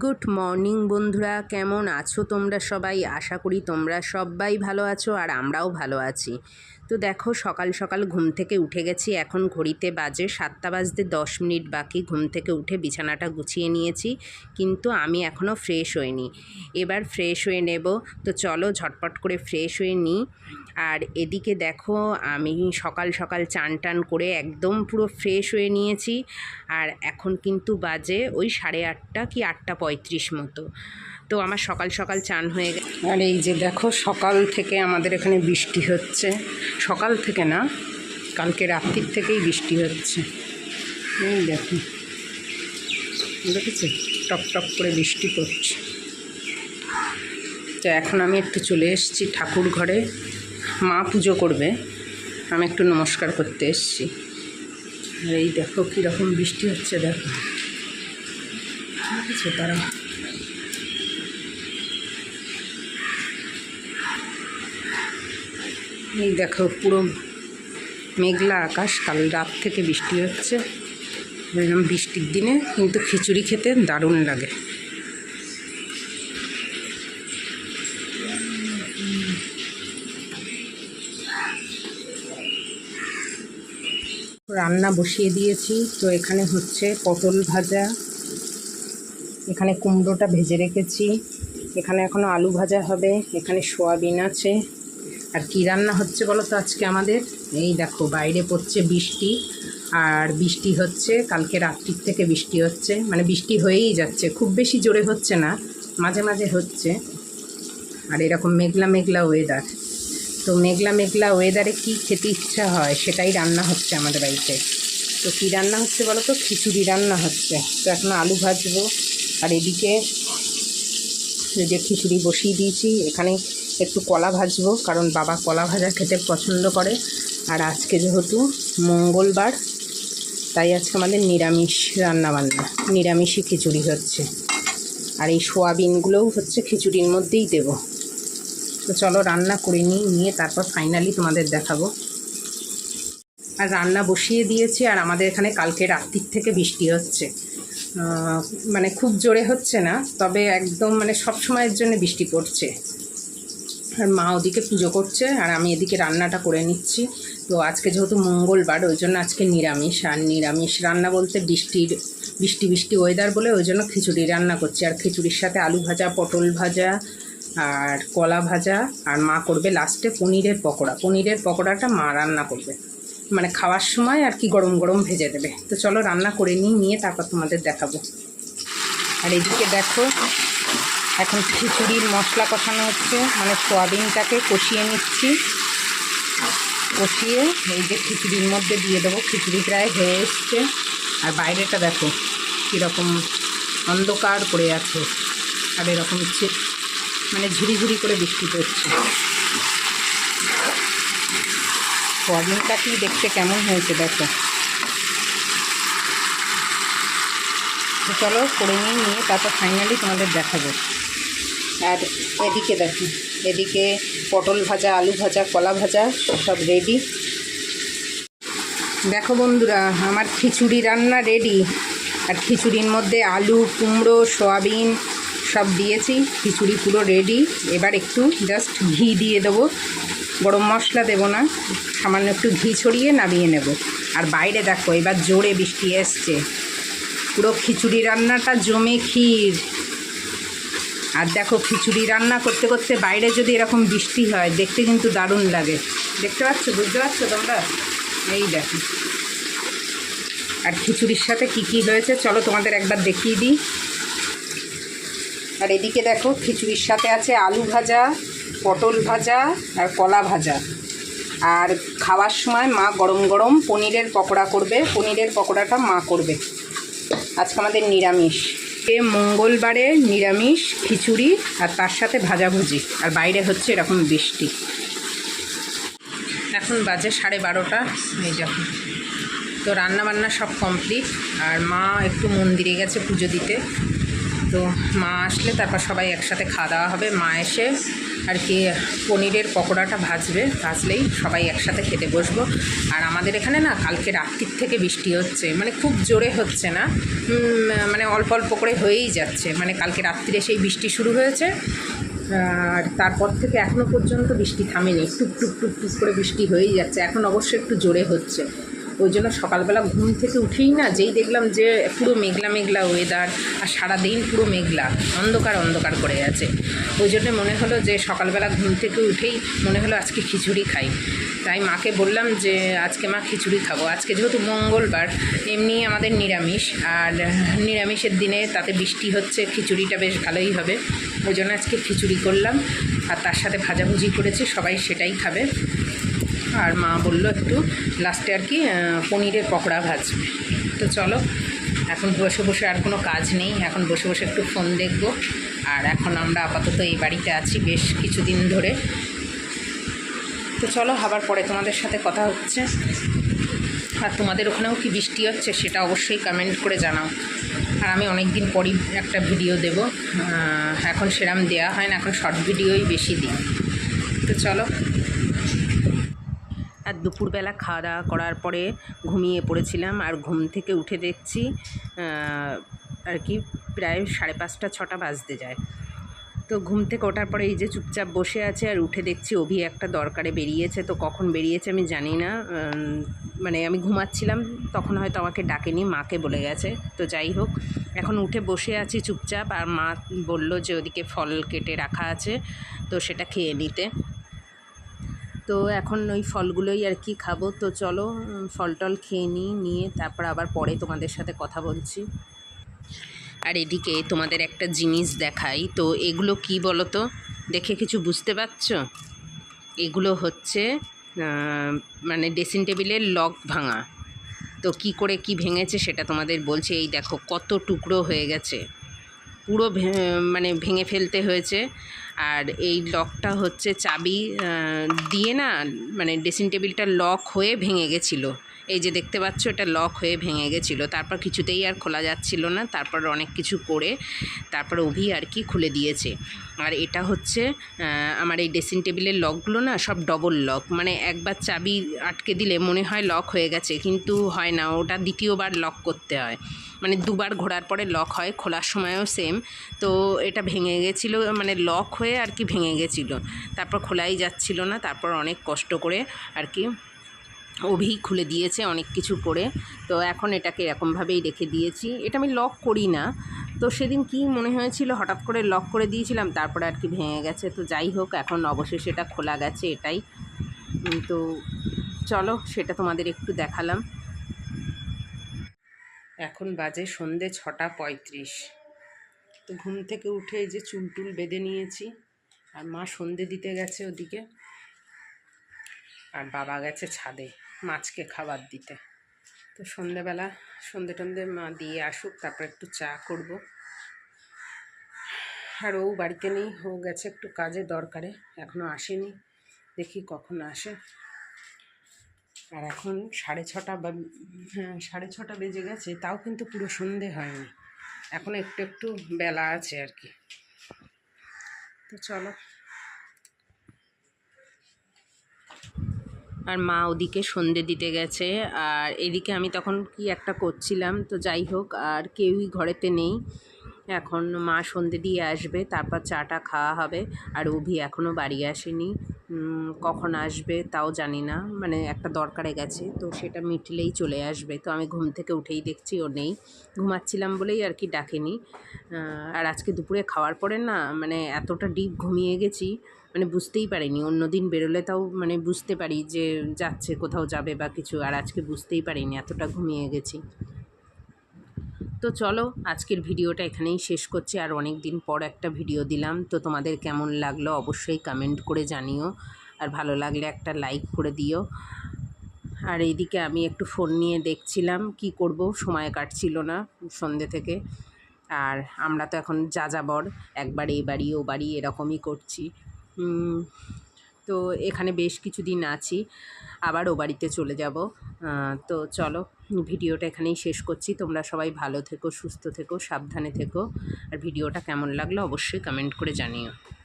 Good morning বন্ধুরা, কেমন আছো তোমরা সবাই? আশা করি তোমরা সবাই ভালো আছো আর আমরাও ভালো আছি। তো দেখো, সকাল সকাল ঘুম থেকে উঠে গেছি। এখন ঘড়িতে বাজে সাতটা বাজতে দশ মিনিট বাকি। ঘুম থেকে উঠে বিছানাটা গুছিয়ে নিয়েছি, কিন্তু আমি এখনও ফ্রেশ হইনি। এবার ফ্রেশ হয়ে নেব। তো চলো ঝটপট করে ফ্রেশ হয়ে নিই। আর এদিকে দেখো, আমি সকাল সকাল চান টান করে একদম পুরো ফ্রেশ হয়ে নিয়েছি। আর এখন কিন্তু বাজে ওই সাড়ে আটটা কি আটটা পঁয়ত্রিশ মতো। তো আমার সকাল সকাল চান হয়ে গেছে। আর এই যে দেখো, সকাল থেকে আমাদের এখানে বৃষ্টি হচ্ছে। সকাল থেকে না, কালকে রাত্রির থেকেই বৃষ্টি হচ্ছে। এই দেখো দেখেছি টপ টপ করে বৃষ্টি পড়ছে। তো এখন আমি একটু চলে এসেছি ঠাকুর ঘরে। মা পুজো করবে। আমি একটু নমস্কার করতে এসছি। আর এই দেখো কীরকম বৃষ্টি হচ্ছে, দেখো। আছে তারা। এই দেখো পুরো মেঘলা আকাশ, কাল রাত থেকে বৃষ্টি হচ্ছে। বৃষ্টির দিনে কিন্তু খিচুড়ি খেতে দারুণ লাগে। রান্না বসিয়ে দিয়েছি। তো এখানে হচ্ছে পটল ভাজা, এখানে কুমড়োটা ভেজে রেখেছি। এখানে এখনও আলু ভাজা হবে, এখানে সোয়াবিন আছে। আর কি রান্না হচ্ছে বলো তো আজকে আমাদের? এই দেখো, বাইরে পড়ছে বৃষ্টি, আর বৃষ্টি হচ্ছে, কালকে রাত্রির থেকে বৃষ্টি হচ্ছে। মানে বৃষ্টি হয়েই যাচ্ছে, খুব বেশি জোরে হচ্ছে না, মাঝে মাঝে হচ্ছে। আর এরকম মেঘলা মেঘলা ওয়েদার তো মেঘলা মেঘলা ওয়েদারে কি খেতে ইচ্ছা হয় সেটাই রান্না হচ্ছে আমাদের বাড়িতে। তো কী রান্না হচ্ছে বলো তো? খিচুড়ি রান্না হচ্ছে। তো এখন আলু ভাজবো। আর এদিকে যে খিচুড়ি বসিয়ে দিয়েছি, এখানে একটু কলা ভাজবো, কারণ বাবা কলা ভাজা খেতে পছন্দ করে। আর আজকে যেহেতু মঙ্গলবার, তাই আজকে আমাদের নিরামিষ রান্না বান্না নিরামিষই খিচুড়ি হচ্ছে। আর এই সোয়াবিনগুলোও হচ্ছে খিচুড়ির মধ্যেই দেবো। তো চলো রান্না করে নিই, নিয়ে তারপর ফাইনালি তোমাদের দেখাবো। আর রান্না বসিয়ে দিয়েছি, আর আমাদের এখানে কালকে রাত্রির থেকে বৃষ্টি হচ্ছে। মানে খুব জোরে হচ্ছে না, তবে একদম মানে সব সময়ের জন্য বৃষ্টি পড়ছে। আর মা ওদিকে পুজো করছে, আর আমি এদিকে রান্নাটা করে নিচ্ছি। তো আজকে যেহেতু মঙ্গলবার, ওই জন্য আজকে নিরামিষ, আর নিরামিষ রান্না বলতে বৃষ্টির, বৃষ্টি বৃষ্টি ওয়েদার বলে ওই জন্য খিচুড়ি রান্না করছি। আর খিচুড়ির সাথে আলু ভাজা, পটল ভাজা আর কলা ভাজা, আর মা করবে লাস্টে পনিরের পকোড়া। পনিরের পকোড়াটা মা রান্না করবে। মানে খাওয়ার সময় আর কি গরম গরম ভেজে দেবে। তো চলো রান্না করে নিই, নিয়ে তারপর তোমাদের দেখাবো। আর এদিকে দেখো, এখন খিচুড়ির মশলা কষানো হচ্ছে। মানে সোয়াবিনটাকে কষিয়ে নিচ্ছি। কষিয়ে এই যে খিচুড়ির মধ্যে দিয়ে দেবো। খিচুড়ি প্রায় হয়ে এসছে। আর বাইরেটা দেখো, কীরকম অন্ধকার করে আছে। আর এরকম মানে ঝুড়ি করে বৃষ্টি পড়ছে সোয়াবিনটা কি দেখতে কেমন হয়েছে, দেখো। তো চলো করে নিয়ে নিয়ে তারপর ফাইনালি তোমাদের দেখাবো। আর এদিকে দেখো, এদিকে পটল ভাজা, আলু ভাজা, কলা ভাজা, সব রেডি দেখো বন্ধুরা, আমার খিচুড়ি রান্না রেডি আর খিচুড়ির মধ্যে আলু, কুমড়ো, সয়াবিন সব দিয়েছি, খিচুড়ি পুরো রেডি এবার একটু জাস্ট ঘি দিয়ে দেবো। গরম মশলা দেবো না, সামান্য একটু ঘি ছড়িয়ে নামিয়ে নেব। আর বাইরে দেখো, এবার জোরে বৃষ্টি এসছে। পুরো খিচুড়ি রান্নাটা জমে ক্ষীর। আর দেখো, খিচুড়ি রান্না করতে করতে বাইরে যদি এরকম বৃষ্টি হয়, দেখতে কিন্তু দারুণ লাগে। দেখতে পাচ্ছ? বুঝতে পারছ তোমরা? এই দেখো। আর খিচুড়ির সাথে কি কি হয়েছে? চলো তোমাদের একবার দেখিয়ে দিই। আর এদিকে দেখো, খিচুড়ির সাথে আছে আলু ভাজা, পটল ভাজা আর কলা ভাজা। আর খাওয়ার সময় মা গরম গরম পনিরের পকোড়া করবে, পনিরের পকোড়াটা মা করবে। আজকে আমাদের নিরামিষ। এ মঙ্গলবারে নিরামিষ খিচুড়ি আর তার সাথে ভাজাভুজি, আর বাইরে হচ্ছে এরকম বৃষ্টি। এখন বাজে সাড়ে বারোটা, এই দেখো। তো রান্না বান্না সব কমপ্লিট, আর মা একটু মন্দিরে গেছে পুজো দিতে। তো মা আসলে তারপর সবাই একসাথে খাওয়া দাওয়া হবে। মা এসে আর কি পনিরের পকোড়াটা ভাজবে। ভাজলেই সবাই একসাথে খেতে বসবো। আর আমাদের এখানে না কালকে রাত্রির থেকে বৃষ্টি হচ্ছে। মানে খুব জোরে হচ্ছে না। মানে অল্প অল্প করে হয়েই যাচ্ছে। মানে কালকে রাত্রিরে সেই বৃষ্টি শুরু হয়েছে। আর তারপর থেকে এখনও পর্যন্ত বৃষ্টি থামেনি। টুক টুক টুক টুক করে বৃষ্টি হয়েই যাচ্ছে। এখন অবশ্য একটু জোরে হচ্ছে। ওই জন্য সকালবেলা ঘুম থেকে উঠেই না যেই দেখলাম যে পুরো মেঘলা মেঘলা ওয়েদার আর সারাদিন পুরো মেঘলা, অন্ধকার অন্ধকার করে আছে। ওই জন্য মনে হলো যে সকালবেলা ঘুম থেকে উঠেই মনে হলো আজকে খিচুড়ি খাই। তাই মাকে বললাম যে আজকে মা খিচুড়ি খাব। আজকে যেহেতু মঙ্গলবার, এমনি আমাদের নিরামিষ আর নিরামিষের দিনে তাতে বৃষ্টি হচ্ছে, খিচুড়িটা বেশ ভালোই হবে। ওই জন্য আজকে খিচুড়ি করলাম আর তার সাথে ভাজাভুজি করেছি, সবাই সেটাই খাবে। আর মা বলল একটু লাস্টে আর কি পনিরের পকোড়া ভাজবে। তো চলো, এখন বসে বসে আর কোনো কাজ নেই, এখন বসে বসে একটু ফোন দেখব। আর এখন আমরা আপাতত এই বাড়িতে আছি বেশ কিছুদিন ধরে। তো চলো, আবার পরে তোমাদের সাথে কথা হচ্ছে। আর তোমাদের ওখানেও কি বৃষ্টি হচ্ছে সেটা অবশ্যই কমেন্ট করে জানাও। আর আমি অনেক দিন পরই একটা ভিডিও দেব। এখন সেরাম দেওয়া হয় না, এখন শর্ট ভিডিওই বেশি দিই তো চলো। আর দুপুরবেলা খাওয়া দাওয়া করার পরে ঘুমিয়ে পড়েছিলাম আর ঘুম থেকে উঠে দেখছি আর কি প্রায় সাড়ে পাঁচটা, ছটা বাজতে যায়। তো ঘুম থেকে ওঠার পরে এই যে চুপচাপ বসে আছে আর উঠে দেখছি অভি একটা দরকারে বেরিয়েছে, তো কখন বেরিয়েছে আমি জানি না মানে আমি ঘুমাচ্ছিলাম, তখন হয়তো আমাকে ডাকেনি, মাকে বলে গেছে, তো যাই হোক, এখন উঠে বসে আছি চুপচাপ আর মা বলল যে ওদিকে ফল কেটে রাখা আছে, তো সেটা খেয়ে নিতে। তো এখন ওই ফলগুলোই আর কি খাব। তো চলো ফল টল খেয়ে নিই, নিয়ে তারপর আবার পরে তোমাদের সাথে কথা বলছি। আর এদিকে তোমাদের একটা জিনিস দেখাই। তো এগুলো কি বলো তো দেখে কিছু বুঝতে পারছ? এগুলো হচ্ছে মানে ড্রেসিং টেবিলের লক ভাঙা। তো কি করে কি ভেঙেছে সেটা তোমাদের বলছে। এই দেখো কত টুকরো হয়ে গেছে। পুরো মানে ভেঙে ফেলতে হয়েছে। আর এই লকটা হচ্ছে চাবি দিয়ে না মানে ড্রেসিং টেবিলটা লক হয়ে ভেঙে গেছিল। এই যে দেখতে পাচ্ছ, এটা লক হয়ে ভেঙে গেছিল। তারপর কিছুতেই আর খোলা যাচ্ছিল না। তারপর অনেক কিছু করে তারপর অভি আর কি খুলে দিয়েছে। আর এটা হচ্ছে আমার এই ড্রেসিং টেবিলের লকগুলো না সব ডবল লক মানে একবার চাবি আটকে দিলে মনে হয় লক হয়ে গেছে, কিন্তু হয় না। ওটা দ্বিতীয়বার লক করতে হয়। মানে দুবার ঘোরার পরে লক হয়, খোলার সময়ও সেম তো এটা ভেঙে গেছিল মানে লক হয়ে আর কি ভেঙে গেছিল। তারপর খোলাই যাচ্ছিল না, তারপর অনেক কষ্ট করে আর কি অভি খুলে দিয়েছে অনেক কিছু করে তো এখন এটাকে এরকমভাবেই রেখে দিয়েছি। এটা আমি লক করি না। তো সেদিন কি মনে হয়েছিল, হঠাৎ করে লক করে দিয়েছিলাম, তারপরে আর কি ভেঙে গেছে। তো যাই হোক, এখন অবশেষে এটা খোলা গেছে এটাই। তো চলো, সেটা তোমাদের একটু দেখালাম। এখন বাজে সন্ধে ছটা পঁয়ত্রিশ। তো ঘুম থেকে উঠে এই যে চুল টুল বেঁধে নিয়েছি। আর মা সন্ধে দিতে গেছে ওদিকে। আর বাবা গেছে ছাদে। মাছকে খাবার দিতে। তো সন্ধেবেলা সন্ধে টন্ধে মা দিয়ে আসুক, তারপর একটু চা করব। আর ও বাড়িতে নেই, ও গেছে একটু কাজে দরকারে এখনও আসেনি। দেখি কখন আসে। আর এখন সাড়ে ছটা বা হ্যাঁ সাড়ে ছটা বেজে গেছে, তাও কিন্তু পুরো সন্ধে হয়নি। এখন একটু একটু বেলা আছে আর কি। তো চলো। আর মা ওদিকে সন্ধে দিতে গেছে। আর এদিকে আমি তখন কি একটা করছিলাম, তো যাই হোক, আর কেউই ঘরেতে নেই। এখন মা সন্ধে দিয়ে আসবে, তারপর চাটা খাওয়া হবে। আর অভি এখনও বাড়ি আসেনি। কখন আসবে তাও জানি না। মানে একটা দরকারে গেছে, তো সেটা মিটলেই চলে আসবে। তো আমি ঘুম থেকে উঠেই দেখছি ও নেই। ঘুমাচ্ছিলাম বলেই আর কি ডাকেনি। আর আজকে দুপুরে খাওয়ার পরে না মানে এতটা ডিপ ঘুমিয়ে গেছি মানে বুঝতেই পারিনি। অন্য দিন বেরোলে তাও মানে বুঝতে পারি যে যাচ্ছে, কোথাও যাবে বা কিছু। আর আজকে বুঝতেই পারিনি, এতটা ঘুমিয়ে গেছি। তো চলো, আজকের ভিডিওটা এখানেই শেষ করছি। আর অনেক দিন পর একটা ভিডিও দিলাম। তো তোমাদের কেমন লাগল অবশ্যই কমেন্ট করে জানিও। আর ভালো লাগলে একটা লাইক করে দিও। আর এইদিকে আমি একটু ফোন নিয়ে দেখছিলাম কি করব, সময় কাটছিল না সন্ধে থেকে। আর আমরা তো এখন যা যাবর একবার এই বাড়ি, ও বাড়ি এরকমই করছি। তো এখানে বেশ কিছুদিন আছি, আবার ও বাড়িতে চলে যাব। তো চলো, ভিডিওটা এখানেই শেষ করছি। তোমরা সবাই ভালো থেকো, সুস্থ থেকো, সাবধানে থেকো। আর ভিডিওটা কেমন লাগল অবশ্যই কমেন্ট করে জানিও।